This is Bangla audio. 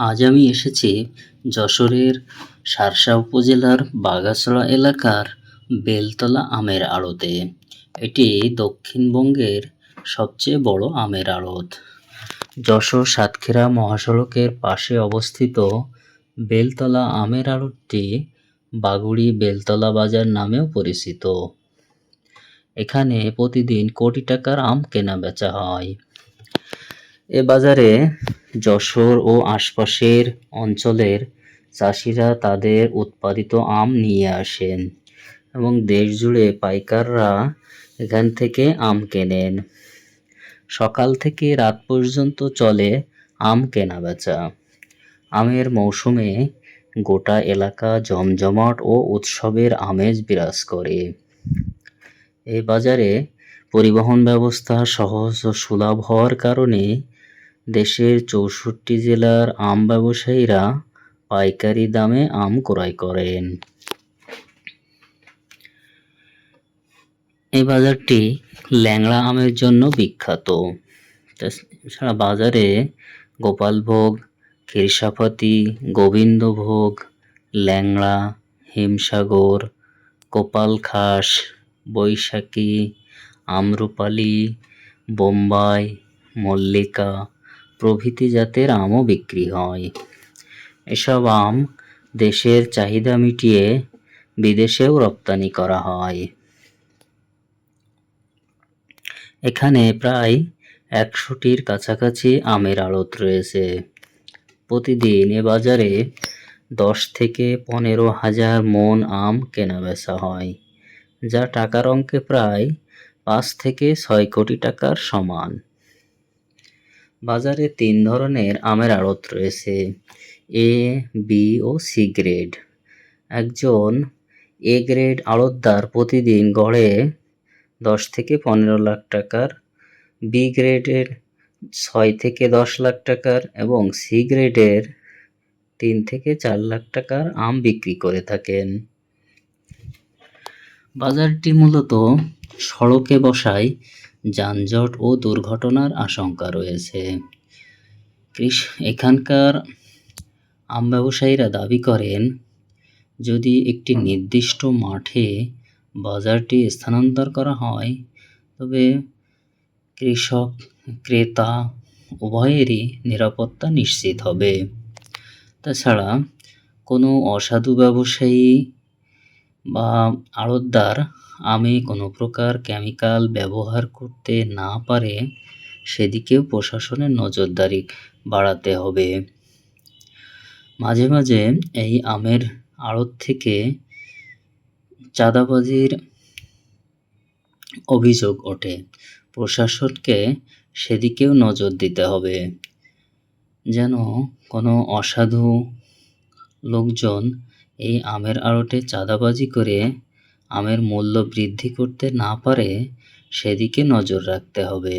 আজ আমি এসেছি যশোরের শার্শা উপজেলার বাগাছড়া এলাকার বেলতলা আমের আড়তে। এটি দক্ষিণবঙ্গের সবচেয়ে বড় আমের আড়ত। যশোর সাতক্ষীরা মহাসড়কের পাশে অবস্থিত বেলতলা আমের আড়তটি বাগুড়ি বেলতলা বাজার নামেও পরিচিত। এখানে প্রতিদিন কোটি টাকার আম কেনা বেচা হয়। এ বাজারে যশোর ও আশপাশের অঞ্চলের চাষিরা তাদের উৎপাদিত আম নিয়ে আসেন এবং দেশ জুড়ে পাইকাররা এখান থেকে আম কেনেন। সকাল থেকে রাত পর্যন্ত চলে আম কেনা বেচা আমের মৌসুমে গোটা এলাকা জমজমাট ও উৎসবের আমেজ বিরাজ করে। এই বাজারে পরিবহন ব্যবস্থা সহজ ও সুলভ হওয়ার কারণে দেশের চৌষট্টি জেলার আম ব্যবসায়ীরা পাইকারি দামে আম ক্রয় করেন। এই বাজারটি ল্যাংড়া আমের জন্য বিখ্যাত। তাছাড়া বাজারে গোপালভোগ খেরসাপাতি গোবিন্দভোগ, ল্যাংড়া, হিমসাগর কোপাল খাস বৈশাখী, আম্রপালি, বোম্বাই, মল্লিকা প্রভৃতি জাতের আমও বিক্রি হয়। এসব আম দেশের চাহিদা মিটিয়ে বিদেশেও রপ্তানি করা হয়। এখানে প্রায় একশোটির কাছাকাছি আমের আড়ত রয়েছে। প্রতিদিন এ বাজারে দশ থেকে পনেরো হাজার মন আম কেনা বেচা হয়, যা টাকার অঙ্কে প্রায় পাঁচ থেকে ছয় কোটি টাকার সমান। বাজারে তিন ধরনের আমের আড়ত রয়েছে। এ বি ও সি গ্রেড একজন এ গ্রেড আড়তদার প্রতিদিন গড়ে দশ থেকে পনেরো লাখ টাকার বি গ্রেডের ছয় থেকে দশ লাখ টাকার এবং সি গ্রেডের তিন থেকে চার লাখ টাকার আম বিক্রি করে থাকেন। বাজারটি মূলত সড়কে বসায় যানজট ও দুর্ঘটনার আশঙ্কা রয়েছে। কৃষ, এখানকার আম ব্যবসায়ীরা দাবি করেন, যদি একটি নির্দিষ্ট মাঠে বাজারটি স্থানান্তর করা হয়, তবে কৃষক, ক্রেতা উভয়েরই নিরাপত্তা নিশ্চিত হবে। তাছাড়া কোনো অসাধু ব্যবসায়ী বা আড়তদার, আমে কোনো প্রকার কেমিক্যাল ব্যবহার করতে না পারে, সেদিকেও প্রশাসনের নজরদারি বাড়াতে হবে। মাঝে মাঝে এই আমের আড়ত থেকে চাঁদাবাজির অভিযোগ ওঠে। প্রশাসনকে সেদিকেও নজর দিতে হবে। যেন কোনো অসাধু লোকজন এই আমের আড়তে চাঁদাবাজি করে আমের মূল্য বৃদ্ধি করতে না পারে, সেদিকে নজর রাখতে হবে।